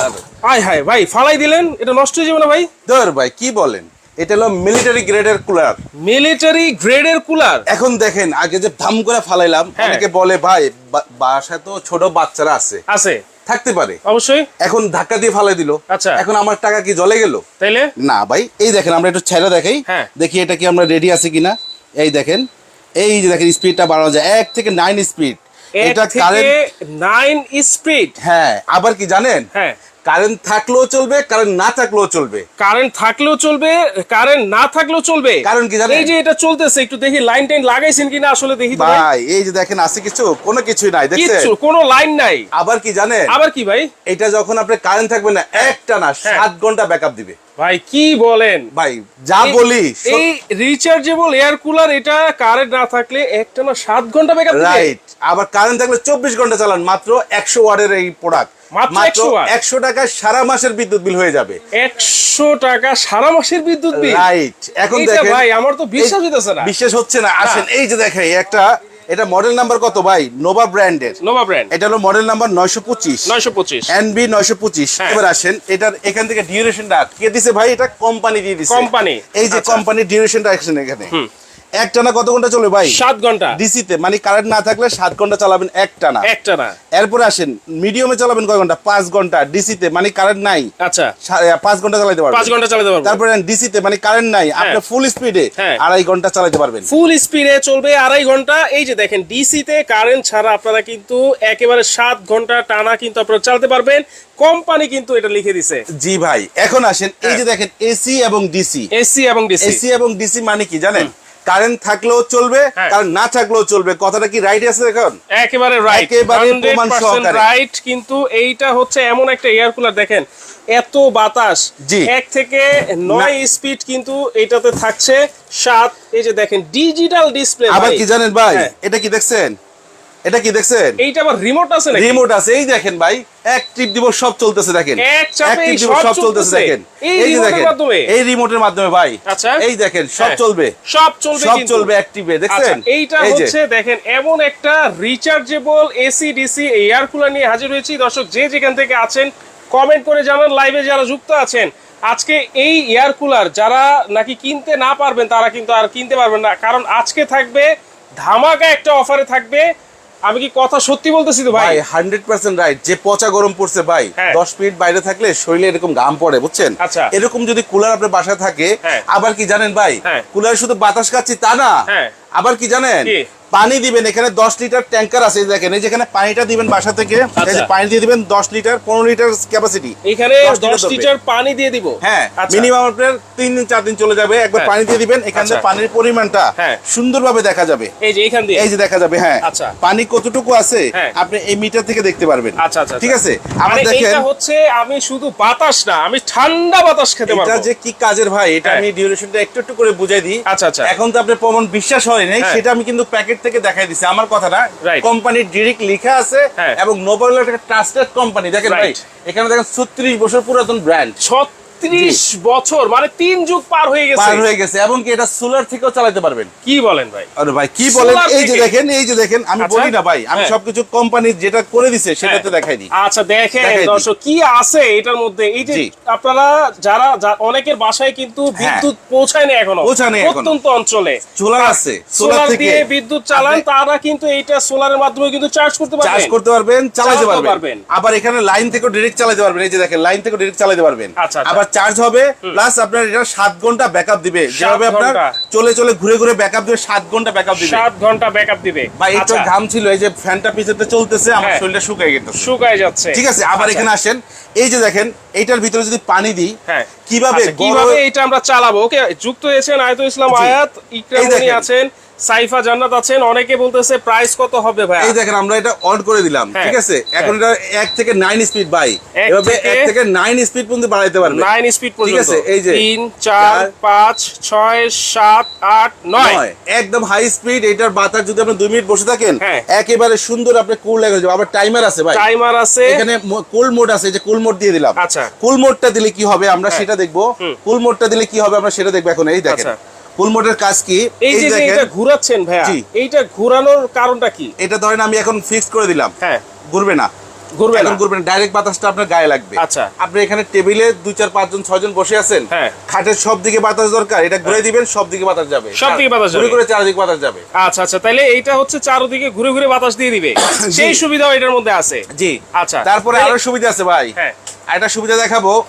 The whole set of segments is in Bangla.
কালার হাই হাই ভাই ফালাই দিলেন এটা নষ্ট হয়ে যাবে না ভাই? ধর ভাই কি বলেন? এটা হলো মিলিটারি গ্রেডের কুলার মিলিটারি গ্রেডের কুলার এখন দেখেন আগে যে ধাম করে ফালাইলাম হ্যাঁ। অনেকে বলে ভাই বাসায় তো ছোট বাচ্চারা আছে। আছে। থাকতে পারে। অবশ্যই। এখন ধাক্কা দিয়ে ফালাই দিল। আচ্ছা। এখন আমার টাকা কি জলে গেল? তাইলে? না ভাই এই দেখেন আমরা একটু ছেড়ে দেখাই। হ্যাঁ। দেখি এটা কি আমরা রেডি আছে কিনা। এই দেখেন এই যে দেখেন স্পিডটা বাড়ানো যায়। এক থেকে নাইন স্পিড এটা কারেন্ট নাইন স্পিড হ্যাঁ আবার কি জানেন? হ্যাঁ। কারেন্ট থাকলেও চলবে কারেন্ট না থাকলেও চলবে। কারেন্ট থাকলেও চলবে কারেন্ট না থাকলেও চলবে। কারণ কি জানেন? এই যে এটা চলতেছে একটু দেখি লাইন টাইন লাগাইছেন কিনা আসলে দেখি ভাই। এই যে দেখেন আছে কিছু? কোনো কিছুই নাই দেখছেন? কিচ্ছু কোনো লাইন নাই। আবার কি জানেন? আবার কি ভাই? এটা যখন আপনার কারেন্ট থাকবে না একটা না হ্যাঁ। সাত ঘণ্টা ব্যাকআপ দিবে। ভাই কি বলেন? ভাই যা বলি এই রিচার্জেবল এয়ার কুলার এটা কারেন্ট না থাকলে একটা না সাত ঘণ্টা ব্যাকআপ দিবে? রাইট আবার কারেন্ট থাকলে চব্বিশ ঘণ্টা চালান মাত্র একশো ওয়ার্ডের এই প্রোডাক্ট মাত্র 100 টাকায় সারা মাসের বিদ্যুৎ বিল হয়ে যাবে। একশো টাকা সারা মাসের বিদ্যুৎ বিল? রাইট এখন দেখেন ভাই আমার তো বিশ্বাস না। বিশ্বাস হচ্ছে না। আসেন এই যে দেখেন একটা এটা মডেল নাম্বার কত ভাই? নোভা ব্র্যান্ডের নোভা ব্র্যান্ড এটা হলো মডেল নাম্বার নয়শো পঁচিশ। নয়শো পঁচিশ। এনবি নয়শো পঁচিশ। হ্যাঁ। এবার আসেন এটার এখান থেকে ডিউরেশনটা কে দিছে ভাই? এটা কোম্পানি দিয়ে দিছে। Company, এই যে আচ্ছা। কোম্পানি ডিউরেশনটা আসেন এখানে। একটানা কত ঘণ্টা চলে ভাই? সাত ঘণ্টা। ডিসিতে মানে কারেন্ট না থাকলে সাত ঘণ্টা চালাবেন একটানা। একটা না এরপরে আসেন মিডিয়ামে চালাবেন কয় ঘণ্টা? পাঁচ ঘণ্টা। ডিসিতে মানে কারেন্ট নাই। আচ্ছা। পাঁচ ঘণ্টা চালাতে পারবেন। পাঁচ ঘণ্টা চালাতে পারব। তারপরে ডিসিতে মানে কারেন্ট নাই। আপনি ফুল স্পিডে হ্যাঁ। আড়াই ঘণ্টা চালাতে পারবেন। ফুল স্পিডে চলবে আড়াই ঘণ্টা। এই যে দেখেন ডিসিতে কারেন্ট ছাড়া আপনারা কিন্তু একেবারে সাত ঘণ্টা টানা কিন্তু আপনারা চালাতে পারবেন। কোম্পানি কিন্তু এটা লিখে দিছে। জি ভাই এখন আসেন এই হ্যাঁ। যে দেখেন এসি এবং ডিসি এসি এবং ডিসি এসি এবং ডিসি মানে কি জানেন? কারেন্ট থাকলেও চলবে হ্যাঁ। কারেন্ট না থাকলেও চলবে কথাটা কি রাইট আছে এখন একেবারে রাইট একেবারে প্রমাণ সহকারে। রাইট কিন্তু এইটা হচ্ছে এমন একটা এয়ার কুলার দেখেন এত বাতাস জি। এক থেকে নয় স্পিড কিন্তু এটাতে থাকছে সাত এই যে দেখেন ডিজিটাল ডিসপ্লে আবার কি জানেন ভাই হ্যাঁ। এটা কি দেখছেন এটা কি দেখছেন? এইটা আবার রিমোট আছে নাকি? রিমোট আছে। এই দেখেন ভাই এক টিপ দিব সব চলতেছে দেখেন। এক টিপ দিব সব চলতেছে। দেখেন। এই দেখেন এই রিমোটের মাধ্যমে ভাই আচ্ছা। এই দেখেন সব হ্যাঁ। চলবে। সব চলবে সব চলবে অ্যাক্টিভে আচ্ছা দেখছেন? এইটা হচ্ছে দেখেন এমন একটা rechargeable AC DC air cooler নিয়ে হাজির হয়েছি। দর্শক যে যেখান থেকে আছেন কমেন্ট করে জানান। লাইভে যারা যুক্ত আছেন আজকে এই এয়ার কুলার যারা নাকি কিনতে না পারবেন তারা কিন্তু আর কিনতে পারবেন না। কারণ আজকে থাকবে ধামাকা একটা অফারে থাকবে আমি কি কথা সত্যি বলতেছি তো ভাই হান্ড্রেড পার্সেন্ট রাইট যে পচা গরম পড়ছে ভাই হ্যাঁ। দশ মিনিট বাইরে থাকলে শরীরে এরকম ঘাম পড়ে বুঝছেন আচ্ছা। এরকম যদি কুলার আপনার বাসায় থাকে হ্যাঁ। আবার কি জানেন ভাই কুলার শুধু বাতাস খাচ্ছি তা না হ্যাঁ। আবার কি জানেন পানি দিবেন এখানে দশ লিটার ট্যাঙ্কার আছে দেখেন এই যেখানে পানিটা দিবেন বাসা থেকে আচ্ছা। পানি দিয়ে দিবেন দশ লিটার পনেরো লিটার ক্যাপাসিটি এখানে দশ লিটার পানি দিয়ে দিব হ্যাঁ আচ্ছা। মিনিমাম আপনার তিন দিন চার দিন চলে যাবে একবার হ্যাঁ। পানি দিয়ে দিবেন এখানে আচ্ছা। পানির পরিমাণটা হ্যাঁ। সুন্দরভাবে দেখা যাবে এই যে এখান দিয়ে এই যে দেখা যাবে হ্যাঁ আচ্ছা। পানি কতটুকু আছে হ্যাঁ। আপনি এই মিটার থেকে দেখতে পারবেন আচ্ছা আচ্ছা ঠিক আছে আবার মানে দেখেন এটা হচ্ছে আমি শুধু বাতাস না আমি ঠান্ডা বাতাস খেতে পারব এটা যে কি কাজের ভাই এটা। আমি ডিউরেশনটা একটু একটু করে বুঝাই দিই আচ্ছা, আচ্ছা। এখন তো আপনার প্রমাণ বিশ্বাস হয় নাই নেই সেটা আমি কিন্তু প্যাকেট থেকে দেখাই দিছি। আমার কথা না. কোম্পানির ডিরেক্ট লেখা আছে হ্যাঁ। এবং নোবেল একটা ট্রাস্টেড কোম্পানি দেখেন ভাই এখানে দেখেন 36 বছর পুরাতন ব্র্যান্ড ছত্রিশ বছর মানে তিন যুগ পার হয়ে গেছে। পার হয়ে গেছে এবং কি এটা সোলার থেকেও চালাতে পারবেন? কি বলেন ভাই? আরে ভাই কি বলেন? এই যে দেখেন এই যে দেখেন আমি আচ্ছা। বলি না ভাই আমি হ্যাঁ। সবকিছু কোম্পানির যেটা করে দিছে সেটাতে হ্যাঁ। দেখাই দিই। আচ্ছা দেখেন দর্শক কি আছে এটার মধ্যে? এই যে আপনারা যারা অনেকের বাসায় কিন্তু বিদ্যুৎ পৌঁছায় না এখনও। হ্যাঁ। পৌঁছায়নি এখনও। প্রত্যন্ত অঞ্চলে। সোলার আছে সোলার দিয়ে বিদ্যুৎ চালান তারা কিন্তু এইটা সোলারের মাধ্যমে কিন্তু চার্জ করতে চার্জ পারবেন করতে পারবেন চালাতে পারবেন। আবার এখানে লাইন থেকে ডাইরেক্ট চালাতে পারবেন। এই যে দেখেন লাইন থেকে ডাইরেক্ট চালাতে পারবেন। আচ্ছা, আচ্ছা। আবার চার্জ হবে প্লাস আপনার এটা সাত ঘণ্টা ব্যাকআপ দিবে। যেভাবে আপনার চলে চলে ঘুরে ঘুরে ব্যাকআপ দিবে সাত ঘণ্টা ব্যাকআপ দিবে। সাত ঘণ্টা ব্যাকআপ দিবে। ভাই একটু আচ্ছা, ঘাম ছিল এই যে ফ্যানটা পিছনে চলতেছে আমার হ্যাঁ। শরীরটা শুকায় গেছে। শুকায় যাচ্ছে। ঠিক আছে আবার আচ্ছা। এখানে আসেন। এই যে দেখেন এইটার ভিতরে যদি পানি দিই হ্যাঁ। কীভাবে আচ্ছা, কীভাবে এটা আমরা চালাবো। ওকে যুক্ত হয়েছেন আয়তুল ইসলাম আয়াত ইকরামনি আছেন। সাইফা জান্নাত আছেন অনেকে বলতেছে প্রাইস কত হবে ভাই এই দেখেন আমরা এটা অন করে দিলাম হ্যাঁ। ঠিক আছে? এখন এটা এক থেকে নাইন স্পিড বাই এভাবে থেকে- এক থেকে নাইন স্পিড পর্যন্ত বাড়াইতে পারবে। নাইন স্পিড পর্যন্ত। ঠিক আছে, এই যে। তিন চার চার, পাঁচ ছয় সাত আট নয়। নয়। একদম হাই স্পিড এটার বাতাস যদি আপনি দুই মিনিট বসে থাকেন হ্যাঁ। একেবারে সুন্দর আপনি কুল লেগে যাবে। আবার টাইমার আছে ভাই। টাইমার আছে। এখানে কুল মোড আছে এই যে কুল মোড দিয়ে দিলাম। আচ্ছা। কুল মোডটা দিলে কি হবে আমরা হ্যাঁ। সেটা দেখব। কুল মোডটা দিলে কি হবে আমরা সেটা দেখব এখন। এই দেখেন। আচ্ছা। কাজ কি? এই যে এটা ঘুরাচ্ছেন ভাইয়া এইটা ঘুরানোর কারণটা কি? এটা ধরেন আমি এখন ফিক্স করে দিলাম। হ্যাঁ। ঘুরবে না। ঘুরবে এখন ঘুরবে না। ডাইরেক্ট বাতাসটা আপনার গায়ে লাগবে। আচ্ছা। আপনি এখানে টেবিলে দুই চার পাঁচজন ছয়জন বসে আছেন। হ্যাঁ। খাটের সব দিকে বাতাস দরকার। এটা ঘুরে দিবেন সব দিকে বাতাস যাবে। সব দিকে বাতাস ঘুরে ঘুরে চারদিকে বাতাস যাবে। আচ্ছা আচ্ছা। তাহলে এইটা হচ্ছে চারদিকে ঘুরে ঘুরে বাতাস দিয়ে দিবে। সেই সুবিধাও এটার মধ্যে আছে। জি। আচ্ছা। তারপরে আরও সুবিধা আছে ভাই। হ্যাঁ। একটা সুবিধা দেখাবো।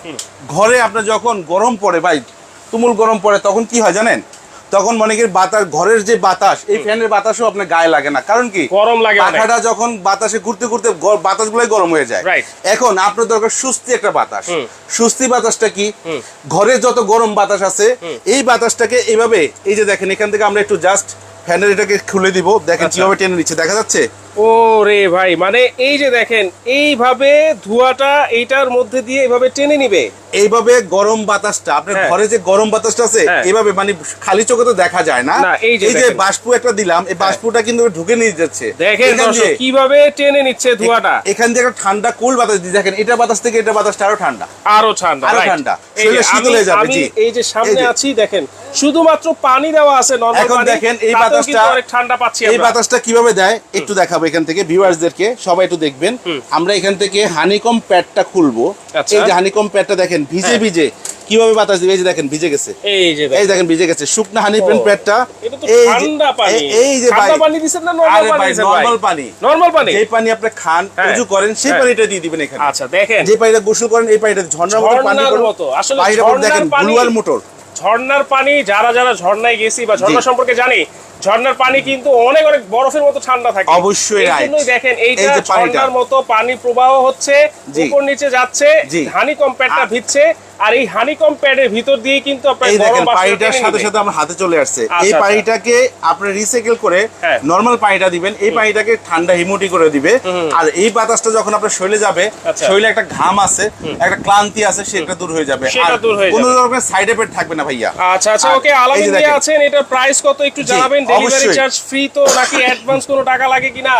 ঘরে আপনার যখন গরম পড়ে ভাই তুমুল গরম পড়ে তখন কি হয় জানেন? তখন মনে করি বাতাস ঘরের যে বাতাস এই ফ্যানের বাতাসও আপনার গায়ে লাগে না। কারণ কি? গরম লাগে পাখাটা যখন বাতাসে ঘুরতে ঘুরতে বাতাস বাতাসগুলোই গরম হয়ে যায়। এখন আপনার দরকার সুস্থি একটা বাতাস। সুস্থি বাতাসটা কি? ঘরে যত গরম বাতাস আছে এই বাতাসটাকে এইভাবে এই যে দেখেন এখান থেকে আমরা একটু জাস্ট ফ্যানের এটাকে খুলে দিব। দেখেন আচ্ছা। কীভাবে টেনে নিচ্ছে দেখা যাচ্ছে? ও রে ভাই মানে এই যে দেখেন এইভাবে ধোঁয়াটা এইটার মধ্যে দিয়ে এইভাবে টেনে নিবে এইভাবে গরম বাতাসটা আপনার হ্যাঁ। ঘরে যে গরম বাতাসটা আছে হ্যাঁ। এইভাবে মানে খালি চোখে তো দেখা যায় না এই যে। হ্যাঁ। বাষ্প একটা দিলাম এই বাষ্পটা কিন্তু ঢুকে নিয়ে যাচ্ছে দেখেন কীভাবে টেনে নিচ্ছে ধোঁয়াটা এখান থেকে একটা ঠান্ডা কুল বাতাস দিয়ে দেখেন এটা বাতাস থেকে এটা বাতাসটা আরও ঠান্ডা আরও ঠান্ডা আরও ঠান্ডা। এই যে শরীরে শীতল হয়ে যাবে, জি। এই যে সামনে আছি দেখেন শুধুমাত্র পানি দেওয়া আছে নরমাল এখন দেখেন এই বাতাসটা ঠান্ডা পাচ্ছি এই বাতাসটা কীভাবে দেয় একটু দেখাবো এখান থেকে ভিউয়ার্সদেরকে সবাই একটু দেখবেন। আমরা এখান থেকে হানিকম প্যাডটা খুলবো। আচ্ছা। এই যে হানিকম প্যাডটা দেখেন ভিজে হ্যাঁ। ভিজে। কীভাবে বাতাস দিবে? এই যে দেখেন ভিজে গেছে। এই যে এই দেখেন ভিজে গেছে। শুকনো হানিকম ও, প্যাডটা এই যে- ঠান্ডা পানি। এই- যে ভাই। ঠান্ডা পানি দিছেন না নরমাল পানি নরমাল পানি। নরমাল পানি? যে পানি আপনি খান হ্যাঁ। উজু করেন সেই হ্যাঁ। পানিটা দিয়ে দিবেন এখানে। আচ্ছা দেখেন। যে পানিটা গোসল করেন এই পানিটা ঝর্ণার মতো পানি মতো, আসলে দেখেন পানি- মোটর। ঝর্ণার পানি যারা যারা ঝর্ণায় গেছি বা ঝর্ণা সম্পর্কে জানি ঝর্ণার পানি কিন্তু অনেক অনেক বরফের মতো ঠান্ডা থাকে। অবশ্যই দেখেন এইটা এই যে পানিটা। ঝর্ণার মতো পানি প্রবাহ হচ্ছে উপর নিচে যাচ্ছে। হানি প্যাডটা ভিজছে আর এই হানি প্যাডের ভিতর দিয়ে কিন্তু আপনার দেখেন পানিটার সাথে সাথে আমার হাতে চলে আসছে। আচ্ছা, এই আচ্ছা। পানিটাকে আপনি রিসাইকেল করে হ্যাঁ। নরমাল পানিটা দিবেন। এই পানিটাকে ঠান্ডা হিমুটি করে দিবে। আর এই বাতাসটা যখন আপনার শরীরে যাবে আচ্ছা। শরীরে একটা ঘাম আছে একটা ক্লান্তি আছে সেটা দূর হয়ে যাবে। সেটা আর দূর হয়ে কোনো। ধরনের সাইড এফেক্ট থাকবে না ভাইয়া। আচ্ছা আচ্ছা ওকে আলামিন দিয়ে আছেন এটার প্রাইস কত একটু জানাবেন ডেলিভারি চার্জ ফ্রি তো নাকি অ্যাডভান্স কোনো টাকা লাগে কিনা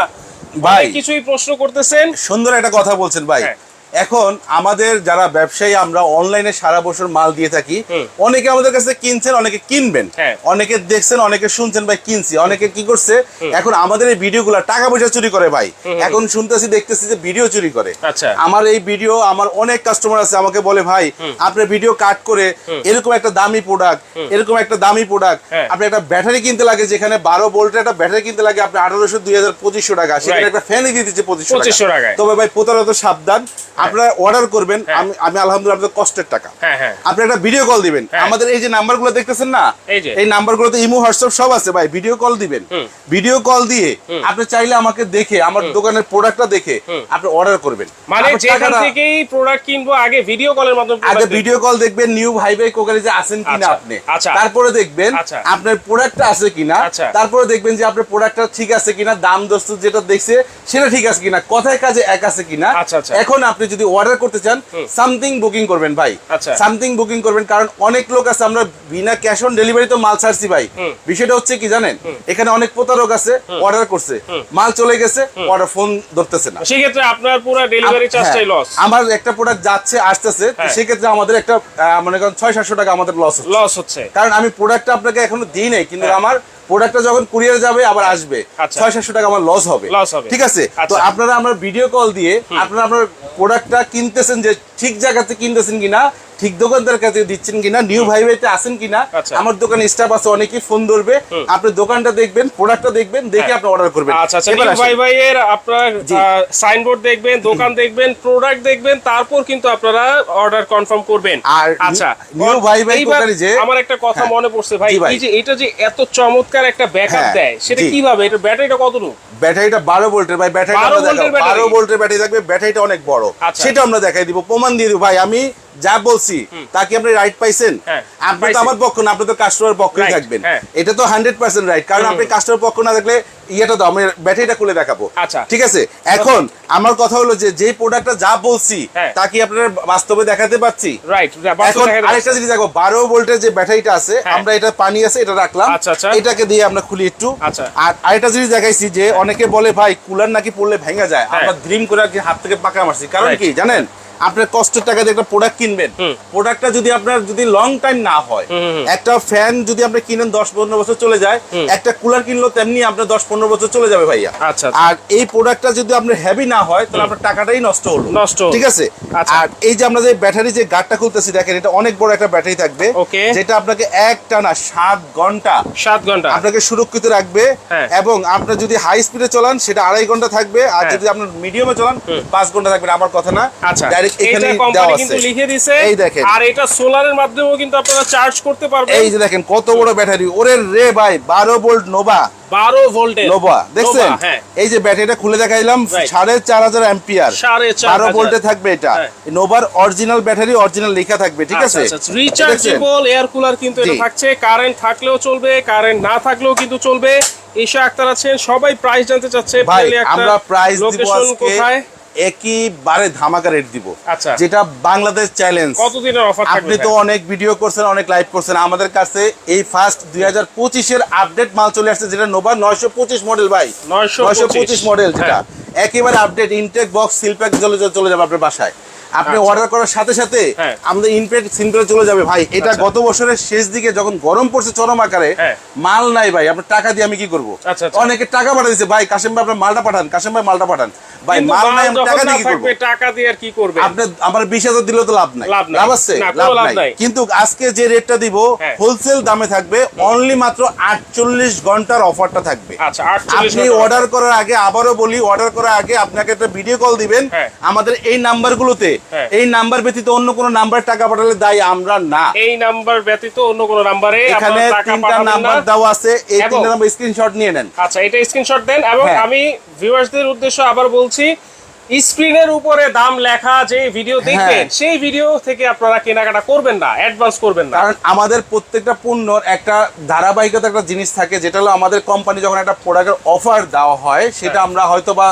ভাই। কিছুই প্রশ্ন করতেছেন সুন্দর একটা কথা বলছেন ভাই হ্যাঁ। এখন আমাদের যারা ব্যবসায়ী আমরা অনলাইনে সারা বছর মাল দিয়ে থাকি। অনেকে আমাদের কাছে কিনছেন অনেকে কিনবেন। হ্যাঁ। অনেকে দেখছেন অনেকে শুনছেন ভাই কিনছি। অনেকে কি করছে এখন আমাদের এই ভিডিওগুলো টাকা পয়সা চুরি করে ভাই। এখন শুনতেছি দেখতেছি যে ভিডিও চুরি করে। আচ্ছা। আমার এই ভিডিও আমার অনেক কাস্টমার আছে আমাকে বলে ভাই আপনার ভিডিও কাট করে এরকম একটা দামি প্রোডাক্ট এরকম একটা দামি প্রোডাক্ট হ্যাঁ। আপনি একটা ব্যাটারি কিনতে লাগে যেখানে বারো ভোল্টের একটা ব্যাটারি কিনতে লাগে আপনি আঠারোশো দুই হাজার পঁচিশশো টাকা সেখানে. একটা ফ্যানই দিয়ে দিচ্ছে পঁচিশশো 2500 টাকায়। তবে ভাই প্রতারত সাবধান। আপনারা অর্ডার করবেন আমি আমি আলহামদুলিল্লাহ আপনাদের কষ্টের টাকা। হ্যাঁ হ্যাঁ। আপনি একটা ভিডিও কল দিবেন। হ্যাঁ। আমাদের এই যে নাম্বারগুলো দেখতেছেন না এই নাম্বারগুলোতে ইমো হোয়াটসঅ্যাপ সব আছে ভাই ভিডিও কল দিবেন। ভিডিও কল দিয়ে আপনি চাইলে আমাকে দেখে আমার দোকানের প্রোডাক্টটা দেখে আপনি অর্ডার করবেন। মানে যেখান থেকেই প্রোডাক্ট কিনবো আগে ভিডিও কলের মাধ্যমে আগে ভিডিও কল দেখবেন নিউ ভাই ভাই কোকারি যে আছেন কিনা আচ্ছা, আপনি। আচ্ছা। তারপরে দেখবেন আচ্ছা। আপনার প্রোডাক্টটা আছে কিনা। তারপরে দেখবেন যে আপনার প্রোডাক্টটা ঠিক আছে কিনা দাম দস্ত যেটা দেখছে সেটা ঠিক আছে কিনা কথায় কাজে এক আছে কিনা। এখন আপনি যদি অর্ডার করতে চান সামথিং বুকিং করবেন ভাই। আচ্ছা। সামথিং বুকিং করবেন কারণ অনেক লোক আছে আমরা বিনা ক্যাশ অন ডেলিভারি তো মাল ছাড়ছি ভাই। বিষয়টা হচ্ছে কি জানেন? এখানে অনেক প্রতারক আছে অর্ডার করছে। মাল চলে গেছে অর্ডার ফোন ধরতেছে না। সেক্ষেত্রে আপনার পুরো ডেলিভারি চার্জটাই হ্যাঁ, লস আমার একটা প্রোডাক্ট যাচ্ছে আসতেছে তো হ্যাঁ। সেক্ষেত্রে আমাদের একটা মনে করেন ছয় সাতশো টাকা আমাদের লস হচ্ছে। লস হচ্ছে। কারণ আমি প্রোডাক্টটা আপনাকে এখনও দিই নাই কিন্তু আমার প্রোডাক্টটা যখন কুরিয়ার যাবে আবার আসবে। আচ্ছা। ছয় সাতশো টাকা আমার লস হবে। ঠিক আছে? তো আচ্ছা। আপনারা আমার ভিডিও কল দিয়ে আপনারা আপনার প্রোডাক্টটা কিনতেছেন যে ঠিক জায়গাতে কিনতেছেন কিনা ঠিক দোকানদার কাছে দিচ্ছেন কিনা নিউ ভাই ভাইতে আছেন কিনা আচ্ছা। আমার দোকানে স্টাফ আছে অনেকেই ফোন ধরবে। আপনি দোকানটা দেখবেন প্রোডাক্টটা দেখবেন দেখে হ্যাঁ। আপনি অর্ডার করবেন। আচ্ছা আচ্ছা ভাই আপনার সাইনবোর্ড দেখবেন দোকান দেখবেন প্রোডাক্ট দেখবেন তারপর কিন্তু আপনারা অর্ডার কনফার্ম করবেন। আর আচ্ছা নিউ ভাই ভাই যে আমার একটা কথা হ্যাঁ। মনে পড়ছে ভাই এই যে এটা যে এত চমৎকার একটা ব্যাকআপ দেয় সেটা কীভাবে? এটা ব্যাটারিটা কত কতটুকু ব্যাটারিটা বারো ভোল্টের ভাই ব্যাটারিটা 12 ভোল্টের ব্যাটারি? বারো ভোল্টের ব্যাটারি থাকবে ব্যাটারিটা অনেক বড়। আচ্ছা। সেটা আমরা দেখাই দিব। প্রমাণ দিয়ে দিব। ভাই আমি যা বলছি তা কি আপনি রাইট পাইছেন হ্যাঁ, আপনি তো আমার পক্ষ না আপনি তো কাস্টমার পক্ষই থাকবেন হ্যাঁ। এটা তো হান্ড্রেড পার্সেন্ট রাইট কারণ আপনি কাস্টমার পক্ষ না থাকলে ইয়েটা তো আমি ব্যাটারিটা খুলে দেখাবো আচ্ছা। ঠিক আছে এখন আমার কথা হলো যে যে প্রোডাক্টটা যা বলছি হ্যাঁ। তা কি আপনার বাস্তবে দেখাতে পাচ্ছি রাইট এখন আরেকটা জিনিস দেখো বারো ভোল্টের যে ব্যাটারিটা আছে। আমরা এটা পানি আছে এটা রাখলাম আচ্ছা, আচ্ছা। এটাকে দিয়ে আমরা খুলি একটু আচ্ছা। আর আরেকটা জিনিস দেখাইছি যে অনেকে বলে ভাই কুলার নাকি পড়লে ভেঙে যায়। আমরা ড্রিম করে হাত থেকে পাকা মারছি কারণ কি জানেন আপনার কষ্টের টাকা দিয়ে একটা প্রোডাক্ট কিনবেন। প্রোডাক্টটা যদি আপনার যদি লং টাইম না হয় একটা ফ্যান যদি আপনি কিনেন দশ পনেরো বছর চলে যায় একটা কুলার কিনলো তেমনি আপনার দশ পনেরো বছর চলে যাবে ভাইয়া। আচ্ছা, আচ্ছা। আর এই প্রোডাক্টটা যদি আপনার হেভি না হয় তাহলে আপনার টাকাটাই নষ্ট হলো। নষ্ট ঠিক আছে? আচ্ছা। আর এই যে আমরা যে ব্যাটারি যে গার্ডটা খুলতেছি দেখেন এটা অনেক বড় একটা ব্যাটারি থাকবে। যেটা আপনাকে এক টানা সাত ঘণ্টা সাত ঘণ্টা। আপনাকে সুরক্ষিত রাখবে হ্যাঁ। এবং আপনার যদি হাই স্পিডে চলান সেটা আড়াই ঘণ্টা থাকবে। আর হ্যাঁ। যদি আপনার মিডিয়ামে চলান পাঁচ ঘণ্টা থাকবে আমার কথা না। আচ্ছা। ডাইরেক্ট এখানে দেওয়া আছে। লিখে দিছে। এই দেখেন। আর এটা সোলারের মাধ্যমেও কিন্তু আপনারা চার্জ করতে পারবেন। এই যে দেখেন কত বড় ব্যাটারি। ওরে রে ভাই বারো ভোল্ট নোভা 12 ভোল্টের নোভা দেখছেন? হ্যাঁ। এই যে ব্যাটারিটা খুলে দেখাইলাম Right. সাড়ে চার হাজার অ্যাম্পিয়ার সাড়ে চার বারো হাজার। ভোল্টে থাকবে এটা। হ্যাঁ। নোভার অরিজিনাল ব্যাটারি অরিজিনাল লেখা থাকবে ঠিক আছে? রিচার্জেবল এয়ার কুলার কিন্তু এটা থাকছে। কারেন্ট থাকলেও চলবে কারেন্ট না থাকলেও কিন্তু চলবে। ঈশা আক্তার আছেন সবাই প্রাইস জানতে চাচ্ছে। আমরা প্রাইস দিব আজকে কোথায়? একইবারে ধামাকা রেট দিব আচ্ছা। যেটা বাংলাদেশ চ্যালেঞ্জ কতদিনের অফার আপনি তো অনেক ভিডিও করছেন অনেক লাইভ করছেন আমাদের কাছে এই ফার্স্ট দুই হাজার পঁচিশের আপডেট মাল চলে আসছে যেটা নোভা নয়শো পঁচিশ মডেল ভাই 925 পঁচিশ মডেল যেটা হ্যাঁ। একেবারে আপডেট ইনটেক বক্স সিলপ্যাক চলে চলে যাবে আপনার বাসায় আপনি আচ্ছা। অর্ডার করার সাথে সাথে হ্যাঁ। আমাদের ইনপেক সিনপেক চলে যাবে ভাই এটা আচ্ছা। গত বছরের শেষ দিকে যখন গরম পড়ছে চরম আকারে হ্যাঁ। মাল নাই ভাই আপনার টাকা দিয়ে আমি কি করব আচ্ছা, আচ্ছা। অনেকে টাকা পাঠা দিচ্ছে ভাই কাশেম ভাই আপনার মালটা পাঠান কাশেম ভাই মালটা পাঠান ভাই মাল নাই টাকা দিয়ে কি করব? টাকা দিয়ে আর কি করবে? আপনি আমার বিশ হাজার দিলেও তো লাভ নাই। লাভ আছে? লাভ নাই। কিন্তু আজকে যে রেটটা দিব হ্যাঁ। হোলসেল দামে থাকবে অনলি মাত্র আটচল্লিশ ঘণ্টার অফারটা থাকবে। আচ্ছা 48 আপনি অর্ডার করার আগে আবারও বলি অর্ডার করার আগে আপনাকে একটা ভিডিও কল দিবেন। হ্যাঁ। আমাদের এই নাম্বারগুলোতে হ্যাঁ। এই নাম্বার ব্যতীত অন্য কোনো নাম্বার টাকা পাঠালে দায়ী আমরা না। এই নাম্বার ব্যতীত অন্য কোনো নাম্বারে এখানে তিনটা নাম্বার দেওয়া আছে। এই তিনটা নাম্বার স্ক্রিনশট নিয়ে নেন। আচ্ছা এটা স্ক্রিনশট দেন এবং হ্যাঁ। আমি ভিউয়ার্সদের উদ্দেশ্য আবার বলছি স্ক্রিনের উপরে দাম লেখা যে ভিডিও দেখবেন হ্যাঁ। সেই ভিডিও থেকে আপনারা কেনাকাটা করবেন না অ্যাডভান্স করবেন না কারণ আমাদের প্রত্যেকটা পণ্যর একটা ধারাবাহিকতা একটা জিনিস থাকে যেটা হলো আমাদের কোম্পানি যখন একটা প্রোডাক্টের অফার দেওয়া হয় সেটা হ্যাঁ। আমরা হয়তো বা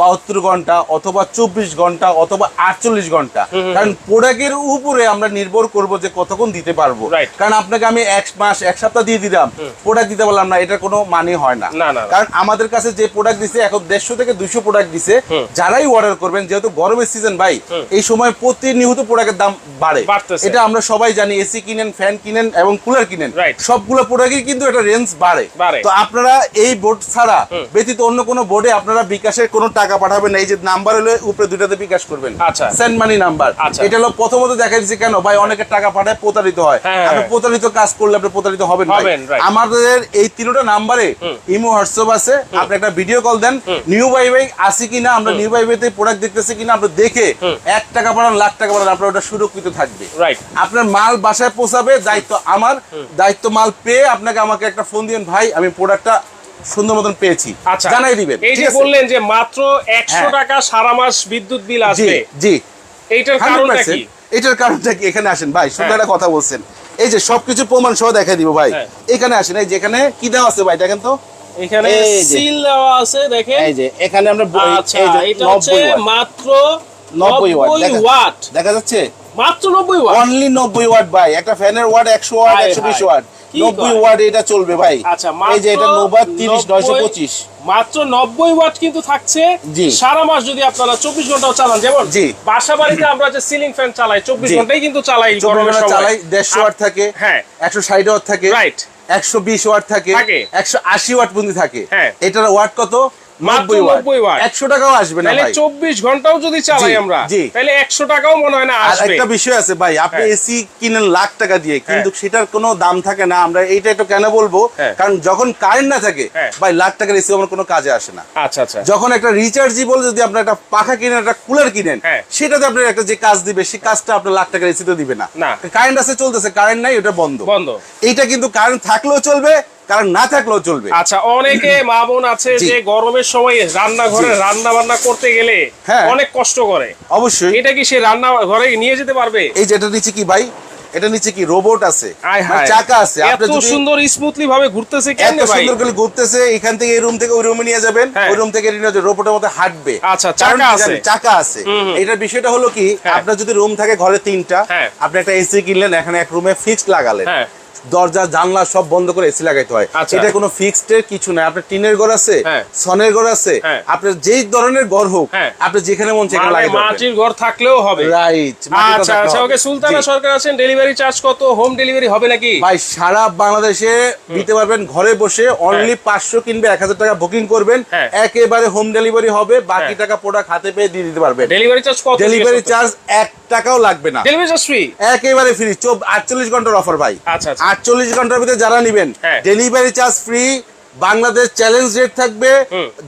বাহাত্তর ঘণ্টা অথবা চব্বিশ ঘণ্টা অথবা আটচল্লিশ ঘণ্টা। কারণ প্রোডাক্টের উপরে আমরা নির্ভর করব যে কতক্ষণ দিতে পারব। কারণ আপনাকে আমি এক মাস এক সপ্তাহ দিয়ে দিলাম। প্রোডাক্ট দিতে পারলাম না এটার কোনো মানে হয় না। কারণ আমাদের কাছে যে প্রোডাক্ট দিছে এখন দেড়শো থেকে দুইশো প্রোডাক্ট দিছে যারাই অর্ডার করবেন যেহেতু গরমের সিজন ভাই এই সময় প্রতিনিয়ত প্রোডাক্টের দাম বাড়ে। এটা আমরা সবাই জানি এসি কিনেন ফ্যান কিনেন এবং কুলার কিনেন। সবগুলো প্রোডাক্টই কিন্তু এটা রেঞ্জ বাড়ে। বাড়ে। তো আপনারা এই বোর্ড ছাড়া ব্যতীত অন্য কোনো বোর্ডে আপনারা বিকাশের কোনো টাকা পাঠাবেন এই যে নাম্বার হলে উপরে দুইটাতে বিকাশ করবেন। আচ্ছা। Send money number. এটা হলো প্রথমত দেখা দিচ্ছে কেন ভাই অনেকের টাকা পাঠায় প্রতারিত হয়। হ্যাঁ, আপনি হ্যাঁ। প্রতারিত কাজ করলে আপনি প্রতারিত হবেন। আমাদের এই তিনটা নাম্বারে ইমো হোয়াটসঅ্যাপ আছে আপনি একটা ভিডিও কল দেন নিউ বাই বাই আসি কিনা আমরা নিউ বাই বাইতে প্রোডাক্ট দেখতেছি কিনা আপনি দেখে এক টাকা পাঠান লাখ টাকা পাঠান আপনার ওটা সুরক্ষিত থাকবে। আপনার মাল বাসায় পৌঁছাবে দায়িত্ব আমার দায়িত্ব মাল পেয়ে আপনাকে আমাকে একটা ফোন দিবেন ভাই আমি প্রোডাক্টটা সুন্দর মতন পেয়েছি। আচ্ছা জানাই দিবেন এই যে বললেন যে মাত্র একশো হ্যাঁ। টাকা সারা মাস বিদ্যুৎ বিল আসবে। জি। এইটার হান্ড্রেড কারণটা কি? এটার কারণটা কি? এখানে আসেন ভাই সুন্দর হ্যাঁ। একটা কথা বলছেন। এই যে সবকিছু প্রমাণ সহ দেখা দিব ভাই। হ্যাঁ। এখানে আসেন এই যেখানে কি দেওয়া আছে ভাই দেখেন তো? এখানে এই যে। সিল দেওয়া আছে দেখেন। এই যে এখানে আমরা আচ্ছা এটা হচ্ছে মাত্র 90 ওয়াট, দেখা- যাচ্ছে? মাত্র নব্বই ওয়াট? অনলি নব্বই ওয়াট ভাই। একটা ফ্যানের ওয়াট একশো ওয়াট হায় একশো বিশ হায়। ওয়াট। কি নব্বই কয়? ওয়াট এটা চলবে ভাই আচ্ছা এই যে এটা নোভা তিরিশ নয়শো 90 মাত্র নব্বই ওয়াট কিন্তু থাকছে সারা মাস যদি আপনারা চব্বিশ ঘন্টাও চালান যেমন। বাসা বাড়িতে আমরা যে সিলিং ফ্যান চালাই চব্বিশ জি। ঘন্টাই কিন্তু চালাই গরমের সময়। চালাই দেড়শো ওয়াট থাকে হ্যাঁ একশো ষাট ওয়াট থাকে রাইট একশো বিশ ওয়াট থাকে থাকে। একশো আশি ওয়াট পর্যন্ত থাকে হ্যাঁ। এটার ওয়াট কত 90। একশো টাকাও আসবে না চব্বিশ ঘন্টাও যদি চালাই আমরা তাহলে একশো টাকাও মনে হয় না একটা বিষয় আছে ভাই আপনি হ্যাঁ। এসি কিনেন লাখ টাকা দিয়ে কিন্তু সেটার কোনো দাম থাকে না। আমরা এইটা একটু কেন বলব? হ্যাঁ। কারণ যখন কারেন্ট না থাকে। ভাই লাখ টাকার এসি আমার কোনো কাজে আসে না। আচ্ছা আচ্ছা। যখন একটা রিচার্জেবল যদি আপনার একটা পাখা কিনেন একটা কুলার কিনেন। সেটাতে আপনার একটা যে কাজ দিবে সেই কাজটা আপনার লাখ টাকার এসিতে দিবে না। না। কারেন্ট আছে চলতেছে কারেন্ট নাই ওটা বন্ধ। বন্ধ। এইটা কিন্তু কারেন্ট থাকলেও চলবে কারেন্ট না থাকলেও চলবে আচ্ছা অনেকে মা বোন আছে যে গরমের সময় রান্নাঘরে। রান্না বান্না করতে গেলে হ্যাঁ। অনেক কষ্ট করে অবশ্যই এটা কি সে রান্না ঘরে নিয়ে যেতে পারবে এই যেটা নিচে কি ভাই এটা নিচে কি রোবট আছে চাকা আছে আপনি এত সুন্দর স্মুথলি ভাবে ঘুরতেছে কেন ভাই সুন্দর করে ঘুরতেছে এখান থেকে এই রুম থেকে ওই রুমে নিয়ে যাবেন হ্যাঁ। ওই রুম থেকে রোবটের মধ্যে হাঁটবে আচ্ছা, চাকা আছে। চাকা আছে। এটার বিষয়টা হলো কি হ্যাঁ। আপনার যদি রুম থাকে ঘরে তিনটা। আপনি একটা এসি কিনলেন এখানে এক রুমে ফিক্সড লাগালেন দরজা জানলা সব বন্ধ করে এসি লাগাইতে হয় আচ্ছা। এটা কোনো ফিক্সড এর কিছু নাই আপনার টিনের ঘর আছে হ্যাঁ। সনের ঘর আছে হ্যাঁ। আপনার যেই ধরনের ঘর হোক হ্যাঁ। আপনি যেখানে মন সেখানে মানে লাগাইতে পারবেন মাটির ঘর থাকলেও হবে রাইট আচ্ছা আচ্ছা ওকে সুলতানা সরকার আছেন ডেলিভারি চার্জ কত হোম ডেলিভারি হবে নাকি ভাই সারা বাংলাদেশে দিতে পারবেন ঘরে বসে অনলি পাঁচশো কিনবে এক হাজার টাকা বুকিং করবেন। একেবারে হোম ডেলিভারি হবে বাকি। টাকা প্রোডাক্ট হাতে পেয়ে দিয়ে দিতে পারবেন ডেলিভারি চার্জ কত ডেলিভারি চার্জ এক টাকাও লাগবে না ডেলিভারি চার্জ ফ্রি একেবারে ফ্রি চোপ আটচল্লিশ ঘণ্টার অফার ভাই আচ্ছা, আচ্ছা। আটচল্লিশ ঘণ্টার ভিতরে যারা নিবেন হ্যাঁ। Delivery charge free Bangladesh challenge rate থাকবে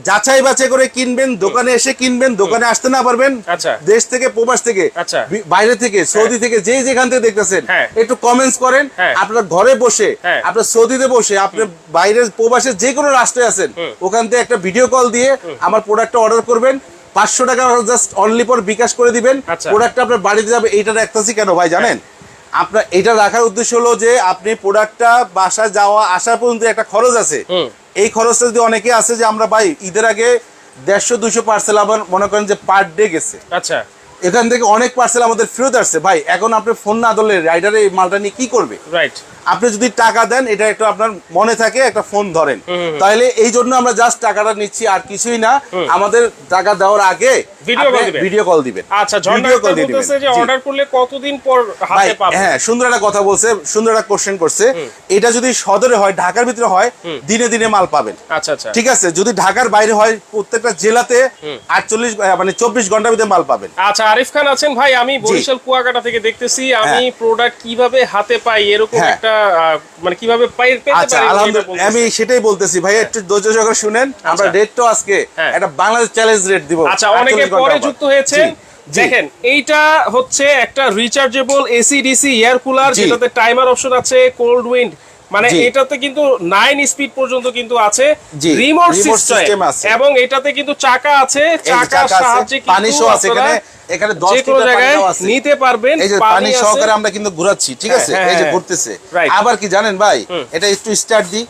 যাচাই বাছাই করে কিনবেন দোকানে এসে কিনবেন দোকানে আসতে না পারবেন আচ্ছা। দেশ থেকে প্রবাস থেকে আচ্ছা। বাইরে থেকে সৌদি থেকে যে যেখান থেকে দেখতেছেন হ্যাঁ। একটু কমেন্টস করেন হ্যাঁ। আপনার ঘরে বসে হ্যাঁ। আপনার সৌদিতে বসে আপনি বাইরের প্রবাসে যে কোনো রাষ্ট্রে আছেন ওখান থেকে একটা ভিডিও কল দিয়ে আমার প্রোডাক্টটা অর্ডার করবেন পাঁচশো টাকা জাস্ট অনলি পর বিকাশ করে দিবেন আচ্ছা। প্রোডাক্টটা আপনার বাড়িতে যাবে এইটা রাখতেছি কেন ভাই জানেন আপনার এটা রাখার উদ্দেশ্য হলো যে আপনি প্রোডাক্টটা বাসা যাওয়া আসা পর্যন্ত একটা খরচ আছে। এই খরচটা যদি অনেকে আছে যে আমরা ভাই ঈদের আগে দেড়শো দুশো পার্সেল আবার মনে করেন যে পার ডে গেছে। আচ্ছা। এখান থেকে অনেক পার্সেল আমাদের ফেরত আসছে। ভাই এখন আপনি ফোন না ধরলে রাইডার এই মালটা নিয়ে কি করবে? রাইট আপনি যদি টাকা দেন এটা একটু আপনার মনে থাকে একটা ফোন ধরেন। তাহলে এই জন্য আমরা জাস্ট টাকাটা নিচ্ছি আর কিছুই না। আমাদের টাকা দেওয়ার আগে। ভিডিও কল দিবেন। আচ্ছা ভিডিও কল দিয়ে দিবেন। যে অর্ডার করলে কতদিন পর হাতে পাবো হ্যাঁ সুন্দর একটা কথা বলছে সুন্দর একটা কোশ্চেন করছে। এটা যদি সদরে হয় ঢাকার ভিতরে হয় দিনে দিনে মাল পাবেন। আচ্ছা আচ্ছা। ঠিক আছে? যদি ঢাকার বাইরে হয় প্রত্যেকটা জেলাতে আটচল্লিশ মানে চব্বিশ ঘণ্টার ভিতরে মাল পাবেন। আচ্ছা আরিফ খান আছেন। ভাই আমি বরিশাল কুয়াকাটা থেকে দেখতেছি আমি প্রোডাক্ট কীভাবে হাতে পাই এরকম হ্যাঁ। একটা মানে কীভাবে আচ্ছা আলহামদুলিল্লাহ আমি সেটাই বলতেছি। ভাই একটু ধৈর্য সহকারে শুনেন। আমরা আচ্ছা। রেটটা আজকে হ্যাঁ। একটা বাংলাদেশ চ্যালেঞ্জ রেট দিব। আচ্ছা অনেকে পরে যুক্ত হয়েছে। দেখেন এইটা হচ্ছে একটা rechargeable AC DC air cooler যেটাতে টাইমার অপশন আছে কোল্ড উইন্ড মানে এটাতে কিন্তু নাইন স্পিড পর্যন্ত কিন্তু আছে। রিমোট সিস্টেম আছে। এবং এটাতে কিন্তু চাকা আছে। চাকার চাকা সাহায্যে কিন্তু শো আছে এখানে। এখানে 10 লিটার জায়গায় নিতে পারবেন এই যে পানি সহকারে আমরা কিন্তু ঘোরাচ্ছি ঠিক হ্যাঁ, আছে? হ্যাঁ, এই যে হ্যাঁ। ঘুরতেছে। আবার কি জানেন ভাই? এটা একটু স্টার্ট দিই।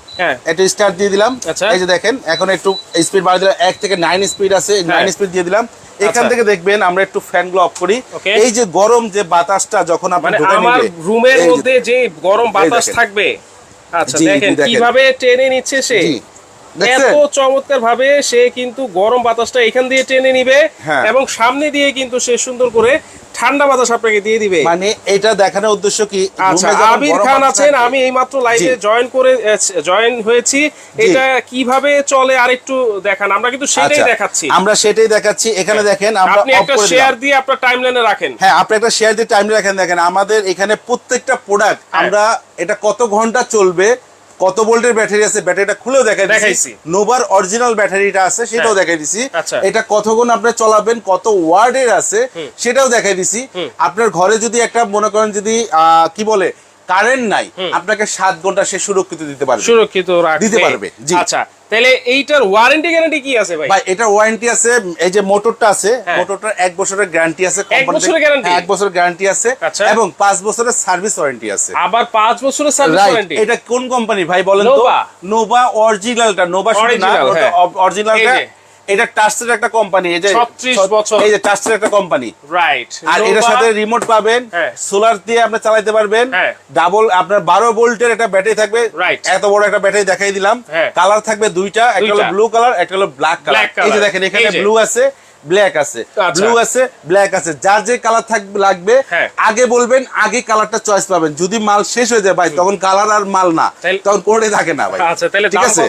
স্টার্ট দিয়ে দিলাম। আচ্ছা। এই যে দেখেন এখন একটু স্পিড বাড়িয়ে দিলাম। এক থেকে নাইন স্পিড আছে নাইন। স্পিড দিয়ে দিলাম। এখান আচ্ছা। থেকে দেখবেন আমরা একটু ফ্যানগুলো অফ করি। এই যে গরম যে বাতাসটা যখন আপনি মানে আমার রুমের মধ্যে যে গরম বাতাস থাকবে আচ্ছা দেখেন। কীভাবে টেনে নিচ্ছে সে। এত? চমৎকার ভাবে সে কিন্তু গরম বাতাসটা এখান দিয়ে টেনে নিবে হ্যাঁ। এবং সামনে দিয়ে কিন্তু সে সুন্দর করে ঠান্ডা বাতাস আপনাকে দিয়ে দিবে। মানে এটা দেখানোর উদ্দেশ্য কি? আচ্ছা আবির খান আছেন আমি এইমাত্র লাইভে জয়েন করে জয়েন হয়েছি। এটা কীভাবে চলে আরেকটু দেখান। আমরা কিন্তু সেটাই আচ্ছা, দেখাচ্ছি। আমরা সেটাই দেখাচ্ছি। এখানে দেখেন আমরা আপনি একটা শেয়ার দিয়ে আপনার টাইমলাইনে রাখেন। হ্যাঁ আপনি একটা শেয়ার দিয়ে টাইম রাখেন। দেখেন আমাদের এখানে প্রত্যেকটা প্রোডাক্ট হ্যাঁ। আমরা এটা কত ঘণ্টা চলবে কত ভোল্টের ব্যাটারি আছে ব্যাটারিটা খুলেও দেখাই দেখাইছি। নোভার অরিজিনাল ব্যাটারিটা আছে সেটাও হ্যাঁ। দেখাই দিছি আচ্ছা। এটা কতক্ষণ আপনি চলাবেন কত ওয়ার্ডের আছে সেটাও দেখাই দিছি আপনার ঘরে যদি একটা মনে করেন যদি আহ, কি বলে কারেন্ট নাই আপনাকে সাত ঘণ্টা সে সুরক্ষিত দিতে পারবে সুরক্ষিত দিতে পারবে, জি। আচ্ছা তাহলে এইটার ওয়ারেন্টি গ্যারান্টি কি আছে ভাই ভাই এটা ওয়ারেন্টি আছে এই যে মোটরটা আছে হ্যাঁ। মোটরটার এক বছরের গ্যারান্টি আছে company বছরের হ্যাঁ, এক বছরের গ্যারান্টি আছে আচ্ছা। এবং পাঁচ বছরের সার্ভিস ওয়ারেন্টি আছে আবার পাঁচ বছরের সার্ভিস ওয়ারেন্টি এটা কোন কোম্পানি ভাই বলেন তো নোভা অরিজিনালটা নোভা শুধু না হ্যাঁ। অরিজিনালটা। এটা টাচের একটা কোম্পানি এই যে 36 বছর। এই যে টাচের একটা কোম্পানি রাইট আর এটার সাথে রিমোট পাবেন হ্যাঁ। সোলার দিয়ে আপনি চালাতে পারবেন হ্যাঁ। ডাবল আপনার বারো ভোল্টের একটা ব্যাটারি থাকবে। এত বড় একটা ব্যাটারি দেখাই দিলাম। হ্যাঁ। কালার থাকবে দুইটা একটা হলো ব্লু কালার একটা হলো ব্ল্যাক কালার এই যে দেখেন এখানে ব্লু আছে। ব্ল্যাক আছে। আচ্ছা। ব্লু আছে ব্ল্যাক আছে। যার যে কালার থাকবে লাগবে হ্যাঁ। আগে বলবেন আগে কালারটা চয়েস পাবেন। যদি মাল শেষ হয়ে যায় ভাই তখন কালার আর মাল না। তখন কোনটাই থাকে না ভাই। আচ্ছা, তাহলে ঠিক আছে?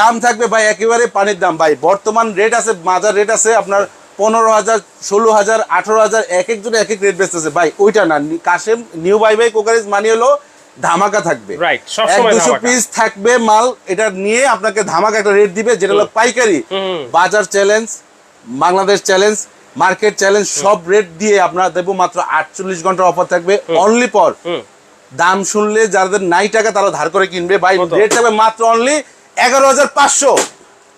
দাম থাকবে ভাই একেবারে পানির দাম। ভাই বর্তমান রেট আছে মাজার রেট আছে আপনার পনেরো হাজার ষোলো হাজার আঠারো হাজার এক এক জনে এক এক রেট বেচতেছে। ভাই ওইটা না। কাশেম নিউ বাই বাই কোকারিজ মানি হলো ধামাকা থাকবে। এক দুশো পিস থাকবে মাল এটা নিয়ে আপনাকে ধামাকা একটা রেট দিবে যেটা হলো পাইকারি। বাজার challenge Bangladesh challenge market challenge সব রেট দিয়ে আপনারা দেবো মাত্র আটচল্লিশ ঘণ্টার অফার থাকবে। অনলি পর। দাম শুনলে যাদের নাই টাকা তারা ধার করে কিনবে। ভাই রেট থাকবে মাত্র অনলি এগারো হাজার পাঁচশো।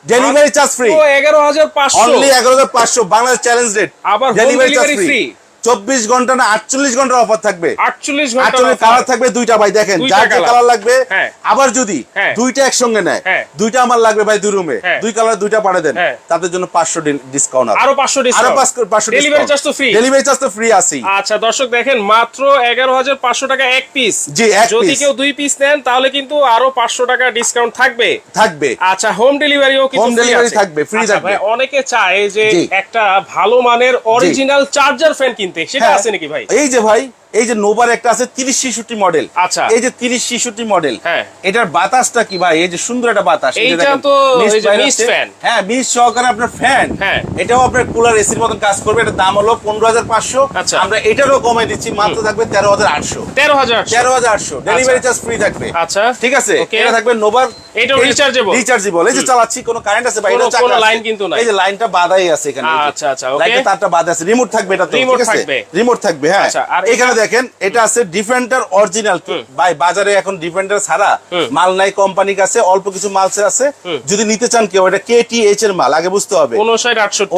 ডেলিভারি চার্জ ফ্রি এগারো হাজার পাঁচশো। অনলি এগারো হাজার পাঁচশো। বাংলাদেশ চ্যালেঞ্জ রেট আবার ডেলিভারি চার্জ free? চব্বিশ ঘণ্টা না আটচল্লিশ ঘণ্টার অফার থাকবে। আটচল্লিশ আটচল্লিশ কালার থাকবে দুইটা ভাই দেখেন যার যে কালার লাগবে হ্যাঁ। আবার যদি হ্যাঁ। দুইটা একসঙ্গে নেয় হ্যাঁ। দুইটা আমার লাগবে ভাই দুই রুমে। দুই কালার দুইটা পাঠিয়ে দেন। তাদের জন্য পাঁচশো ডিসকাউন্ট আরও পাঁচশো আরও পাঁচশো ডেলিভারি চার্জ তো ফ্রি ডেলিভারি চার্জ তো ফ্রি আছেই। আচ্ছা দর্শক দেখেন মাত্র এগারো হাজার পাঁচশো টাকা এক পিস জি, যদি কেউ দুই পিস নেন তাহলে কিন্তু আরও পাঁচশো টাকা ডিসকাউন্ট থাকবে। থাকবে। আচ্ছা হোম ডেলিভারিও কিন্তু delivery আছে। থাকবে, free আচ্ছা, থাকবে। ভাই, অনেকে চায় যে একটা ভালো মানের অরিজিনাল চার্জার ফ্যান কিনতে। সেটা হ্যাঁ। আছে নাকি ভাই এই যে ভাই এই যে নোভার একটা আছে তিরিশ শিশুটি মডেল। আচ্ছা। এই যে তিরিশ শিশুটি মডেল হ্যাঁ। এটার বাতাসটা কি ভাই? এই যে সুন্দর একটা বাতাস বাইর। হ্যাঁ মিস সহকারে আপনার ফ্যান হ্যাঁ। এটাও আপনার কুলার এসির মতন কাজ করবে এটার দাম হলো পনেরো হাজার পাঁচশো। আচ্ছা। আমরা এটারও কমাই দিচ্ছি মাত্র থাকবে তেরো হাজার আটশো। তেরো হাজার তেরো হাজার আটশো। ডেলিভারি চার্জ ফ্রি থাকবে। আচ্ছা। ঠিক আছে? এটা থাকবে নোভার এটাও rechargeable? রিচার্জেবল এই যে চালাচ্ছি কোনো কারেন্ট আছে ভাই? কোনো- এটা চাকা কোনো line কিন্তু নাই। এই যে লাইনটা বাধাই আছে এখানে। আচ্ছা, আচ্ছা. লাইনটা তারটা বাধা আছে। রিমোট থাকবে এটা তো আছে? থাকবে। রিমোট থাকবে হ্যাঁ। আচ্ছা, আর এখানে এটা- দেখেন এটা আছে ডিফেন্ডার অরিজিনাল ভাই বাজারে এখন ডিফেন্ডার ছাড়া মাল নাই কোম্পানি কাছে অল্প কিছু মাল আছে। যদি নিতে চান কেউ এটা কেটিএইচ এর মাল আগে বুঝতে হবে।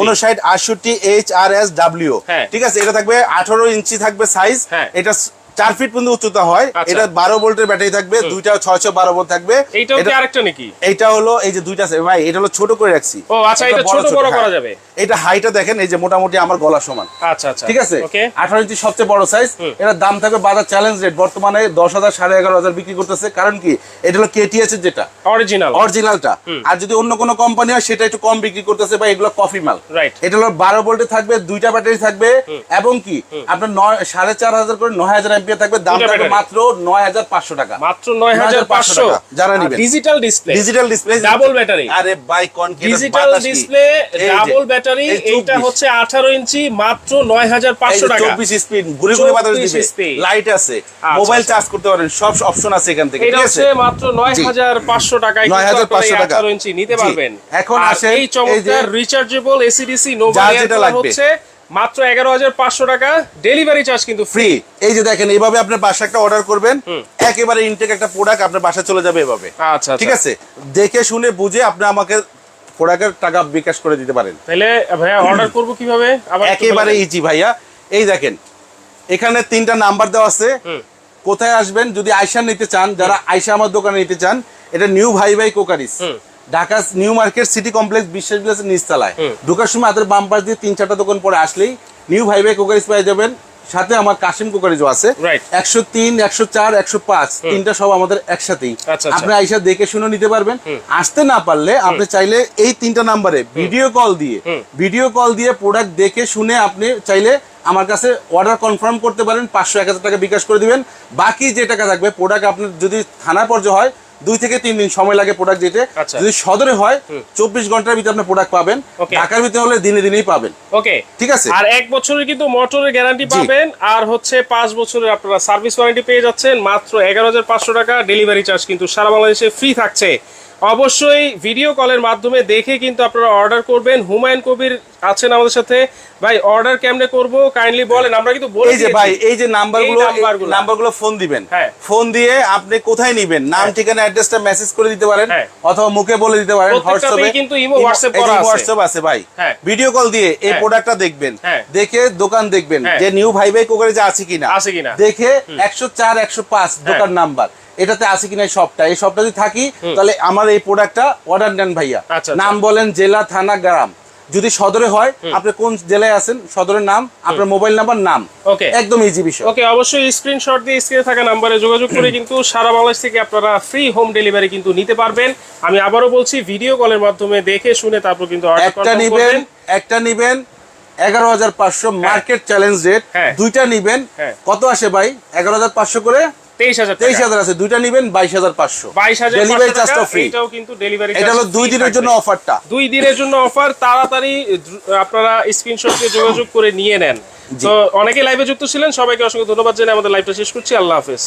উনষাট আটষট্টি। H R S W. ঠিক আছে এটা থাকবে আঠারো ইঞ্চি থাকবে সাইজ হ্যাঁ। এটা চার ফিট পর্যন্ত উচ্চতা হয়। আচ্ছা। এটা বারো ভোল্টের ব্যাটারি থাকবে দুইটা ছয়শো বারো ভোল্ট থাকবে। এটা- হলো এই যে দুইটা ভাই এটা হলো ছোট করে রাখছি। ও, আচ্ছা, এটা ছোট বড় করা হ্যাঁ। যাবে। এটা হাইটা দেখেন এই যে মোটামুটি আমার গলা সমান। আচ্ছা আচ্ছা। ঠিক আছে? আঠারো ইঞ্চি সবচেয়ে বড় সাইজ এটার দাম থাকবে বাজার চ্যালেঞ্জ রেট বর্তমানে দশ হাজার সাড়ে এগারো হাজার বিক্রি করতেছে। কারণ কি? এটা হলো কেটিএস এর যেটা। অরিজিনাল অরিজিনালটা আর যদি অন্য কোনো কোম্পানি হয় সেটা একটু কম বিক্রি করতেছে বা এগুলো কফি মাল। Right. এটা হলো বারো ভোল্টে থাকবে দুইটা ব্যাটারি থাকবে। এবং কি? আপনার নয় সাড়ে চার হাজার করে নয় হাজার এমপিয়ার থাকবে। দাম থাকবে মাত্র নয় হাজার পাঁচশো টাকা। মাত্র নয় হাজার পাঁচশো যারা নিবেন। Digital display digital display Double battery। আরে বাই কোন ডিজিটাল ডিসপ্লে ডাবল ব্যাটারি এইটা হচ্ছে আঠারো ইঞ্চি মাত্র নয় হাজার পাঁচশো টাকা। চব্বিশ স্পিড ঘুরে ঘুরে বাতাস দিবে। লাইট আছে। আচ্ছা, মোবাইল আচ্ছা। চার্জ করতে পারেন। সব অপশন আছে এখান থেকে এটা হচ্ছে মাত্র নয় হাজার পাঁচশো টাকায় নয় হাজার পাঁচশো টাকা। আঠারো ইঞ্চি নিতে পারবেন। এখন আসেন এই চমৎকার রিচার্জেবল এসিডিসি নোভা। হচ্ছে মাত্র এগারো হাজার পাঁচশো টাকা। ডেলিভারি চার্জ কিন্তু ফ্রি এই যে দেখেন এইভাবে আপনার বাসা একটা অর্ডার করবেন। একেবারে ইনটেক একটা প্রোডাক্ট আপনার বাসায় চলে যাবে এভাবে। আচ্ছা। ঠিক আছে? দেখে শুনে বুঝে আপনি আমাকে প্রোডাক্টের টাকা বিকাশ করে দিতে পারেন। তাহলে ভাইয়া অর্ডার করব কীভাবে? একেবারে ইজি ভাইয়া। এই দেখেন এখানে তিনটা নাম্বার দেওয়া আছে। কোথায় আসবেন? যদি আয়সা নিতে চান যারা আয়সা আমার দোকানে নিতে চান এটা new Bhai Bhai crockeries Dhaka new market city complex Biswas বিলাসের নিচতলায়। ঢোকার সময় হাতের বাম পাশ দিয়ে তিন চারটা দোকান পরে আসলেই নিউ ভাই ভাই কোকারিস পেয়ে যাবেন। সাথে আমার কাশিম কোকারিজও আছে একশো তিন একশো চার একশো পাঁচ তিনটা সব আমাদের একসাথেই। আচ্ছা, আচ্ছা। আপনি আইসা দেখে শুনে নিতে পারবেন। আসতে না পারলে আপনি চাইলে এই তিনটা নাম্বারে ভিডিও কল দিয়ে ভিডিও কল দিয়ে প্রোডাক্ট দেখে শুনে আপনি চাইলে আমার কাছে অর্ডার কনফার্ম করতে পারেন পাঁচশো এক হাজার টাকা বিকাশ করে দিবেন। বাকি যে টাকা থাকবে প্রোডাক্ট আপনার যদি থানা পর্যায়ে হয় দুই থেকে তিন দিন সময় লাগে প্রোডাক্ট যেতে আচ্ছা। যদি সদরে হয় চব্বিশ ঘণ্টার ভিতরে আপনি প্রোডাক্ট পাবেন. ঢাকার ভিতরে হলে দিনে দিনেই পাবেন। ওকে ঠিক আছে? আর এক বছরের কিন্তু মোটরের গ্যারান্টি পাবেন আর হচ্ছে পাঁচ বছরের আপনারা সার্ভিস ওয়ারেন্টি পেয়ে যাচ্ছেন মাত্র এগারো হাজার পাঁচশো টাকা ডেলিভারি চার্জ কিন্তু সারা বাংলাদেশে ফ্রি থাকছে। অবশ্যই ভিডিও কলের মাধ্যমে দেখে কিন্তু আপনারা অর্ডার করবেন হুমায়ুন কবির আছেন আমাদের সাথে ভাই অর্ডার কেমনে করব কাইন্ডলি বলেন আমরা কিন্তু বলে যে ভাই এই যে নাম্বারগুলো নাম্বারগুলো। ফোন দিবেন হ্যাঁ। ফোন দিয়ে আপনি কোথায় নিবেন নাম ঠিকানা অ্যাড্রেসটা মেসেজ করে দিতে পারেন হ্যাঁ। অথবা মুখে বলে দিতে পারেন হোয়াটসঅ্যাপে কিন্তু ইমো, WhatsApp করা আছে। হোয়াটসঅ্যাপ আছে ভাই হ্যাঁ। ভিডিও কল দিয়ে এই হ্যাঁ। প্রোডাক্টটা দেখবেন হ্যাঁ। দেখে দোকান দেখবেন হ্যাঁ। যে নিউ ভাই ভাই কোকারে যে আছে কিনা আছে কিনা। দেখে একশো চার একশো পাঁচ দোকান নাম্বার এটাতে আছে কিনা শপটা এই শপটা যদি থাকি তাহলে আমার এই প্রোডাক্টটা অর্ডার নেন ভাইয়া। আচ্ছা, আচ্ছা। নাম বলেন জেলা থানা গ্রাম। যদি সদরে হয় আপনি কোন জেলায় আছেন সদরের নাম আপনার মোবাইল নাম্বার নাম। Okay. একদম ইজি বিষয়। ওকে অবশ্যই স্ক্রিনশট দিয়ে স্ক্রিনে থাকা নাম্বারে যোগাযোগ করে কিন্তু সারা বাংলাদেশ থেকে আপনারা ফ্রি হোম ডেলিভারি কিন্তু নিতে পারবেন। আমি আবারও বলছি ভিডিও কলের মাধ্যমে দেখে শুনে তারপর কিন্তু অর্ডার একটা নিবেন একটা নিবেন এগারো হাজার পাঁচশো মার্কেট চ্যালেঞ্জ রেট। দুইটা নিবেন। হ্যাঁ। কত আসে ভাই? এগারো হাজার পাঁচশো করে? তেইশ হাজার তেইশ হাজার আছে দুইটা নিবেন বাইশ হাজার পাঁচশো। বাইশ হাজার ডেলিভারি চার্জটা ফ্রি এটাও কিন্তু ডেলিভারি এটা হলো দুই দিনের জন্য অফারটা দুই দিনের জন্য অফার তাড়াতাড়ি আপনারা স্ক্রিনশট দিয়ে যোগাযোগ করে নিয়ে নেন। তো অনেকে লাইভে যুক্ত ছিলেন সবাইকে অসংখ্য ধন্যবাদ জানিয়ে আমাদের লাইভটা শেষ করছি। আল্লাহ হাফেজ।